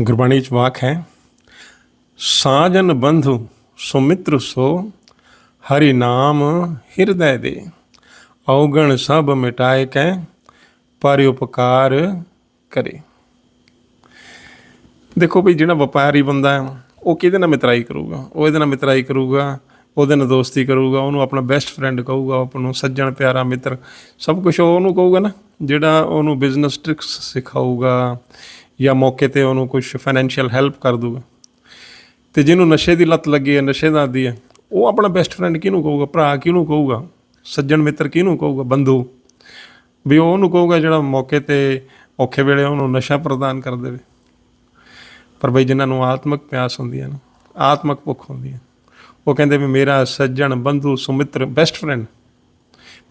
ਗੁਰਬਾਣੀ ਚ ਵਾਕ ਹੈ, ਸਾਜਨ ਬੰਧੂ ਸੁਮਿਤ੍ਰ ਸੋ, ਹਰੀ ਨਾਮ ਹਿਰਦੈ ਦੇ। ਔਗਣ ਸਭ ਮਿਟਾਏ ਕੈ, ਪਰ ਉਪਕਾਰ ਕਰੇ। ਦੇਖੋ ਵੀ ਜਿਹੜਾ ਵਪਾਰੀ ਬੰਦਾ ਹੈ, ਉਹ ਕਿਹਦੇ ਨਾਲ ਮਿਤਰਾਈ ਕਰੂਗਾ? ਉਹ ਇਹਦੇ ਨਾਲ ਮਿਤਰਾਈ ਕਰੂਗਾ, ਉਹਦੇ ਨਾਲ ਦੋਸਤੀ ਕਰੂਗਾ, ਉਹਨੂੰ ਆਪਣਾ ਬੈਸਟ ਫਰੈਂਡ ਕਹੂਗਾ, ਆਪ ਨੂੰ ਸੱਜਣ ਪਿਆਰਾ ਮਿੱਤਰ। ਸਭ ਕੁਝ ਉਹਨੂੰ ਕਹੂਗਾ ਨਾ, ਜਿਹੜਾ ਉਹਨੂੰ ਬਿਜ਼ਨਸ ਟ੍ਰਿਕਸ ਸਿਖਾਊਗਾ ਜਾਂ ਮੌਕੇ ਤੇ ਉਹਨੂੰ ਕੁਝ ਫਾਈਨੈਂਸ਼ੀਅਲ ਹੈਲਪ ਕਰ ਦੂਗਾ। ਤੇ ਜਿਹਨੂੰ ਨਸ਼ੇ ਦੀ ਲੱਤ ਲੱਗੀ ਹੈ, ਨਸ਼ੇ ਦਾ ਦੀ ਹੈ, ਉਹ ਆਪਣਾ ਬੈਸਟ ਫਰੈਂਡ ਕਿਹਨੂੰ ਕਹੂਗਾ? ਭਰਾ ਕਿਹਨੂੰ ਕਹੂਗਾ? ਸੱਜਣ ਮਿੱਤਰ ਕਿਹਨੂੰ ਕਹੂਗਾ? ਬੰਧੂ। ਵੀ ਉਹਨੂੰ ਕਹੂਗਾ ਜਿਹੜਾ ਮੌਕੇ ਤੇ ਔਖੇ ਵੇਲੇ ਉਹਨੂੰ ਨਸ਼ਾ ਪ੍ਰਦਾਨ ਕਰ ਦੇਵੇ। ਪਰ ਬਈ ਜਿਨ੍ਹਾਂ ਨੂੰ ਆਤਮਿਕ ਪਿਆਸ ਹੁੰਦੀ ਹੈ ਨਾ, ਆਤਮਿਕ ਭੁੱਖ ਹੁੰਦੀ ਹੈ, ਉਹ ਕਹਿੰਦੇ ਵੀ ਮੇਰਾ ਸੱਜਣ, ਬੰਧੂ, ਸੁਮਿੱਤਰ ਬੈਸਟ ਫਰੈਂਡ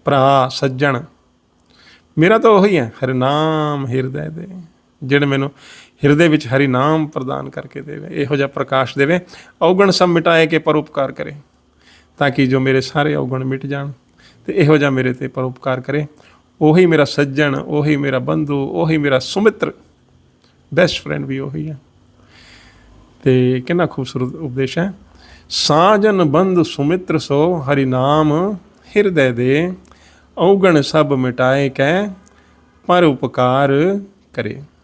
ਭਰਾ, ਸੱਜਣ, ਮੇਰਾ ਤਾਂ ਉਹੀ ਹੈ ਹਰਿ ਨਾਮ ਹਿਰਦੇ ਦੇ। ਜਿਹੜੇ ਮੈਨੂੰ ਹਿਰਦੇ ਵਿੱਚ ਹਰੀ ਨਾਮ ਪ੍ਰਦਾਨ ਕਰਕੇ ਦੇਵੇ, ਇਹੋ ਜਿਹਾ ਪ੍ਰਕਾਸ਼ ਦੇਵੇ, ਔਗਣ ਸਭ ਮਿਟਾਏ ਕੇ ਪਰਉਪਕਾਰ ਕਰੇ, ਤਾਂ ਕਿ ਜੋ ਮੇਰੇ ਸਾਰੇ ਔਗਣ ਮਿਟ ਜਾਣ ਤੇ ਇਹੋ ਜਿਹਾ ਮੇਰੇ ਤੇ ਪਰਉਪਕਾਰ ਕਰੇ। ਉਹੀ ਮੇਰਾ ਸੱਜਣ, ਉਹੀ ਮੇਰਾ ਬੰਧੂ, ਉਹੀ ਮੇਰਾ ਸੁਮਿੱਤਰ ਬੈਸਟ ਫਰੈਂਡ ਵੀ ਉਹੀ ਹੈ। ਤੇ ਕਿੰਨਾ ਖੂਬਸੂਰਤ ਉਪਦੇਸ਼ ਹੈ। ਸਾਜਨ ਬੰਧ ਸੁਮਿੱਤਰ ਸੋ ਹਰੀ ਨਾਮ ਹਿਰਦੈ ਦੇ, ਔਗਣ ਸਭ ਮਿਟਾਏ ਕੈ, ਪਰ ਉਪਕਾਰ ਕਰੇ।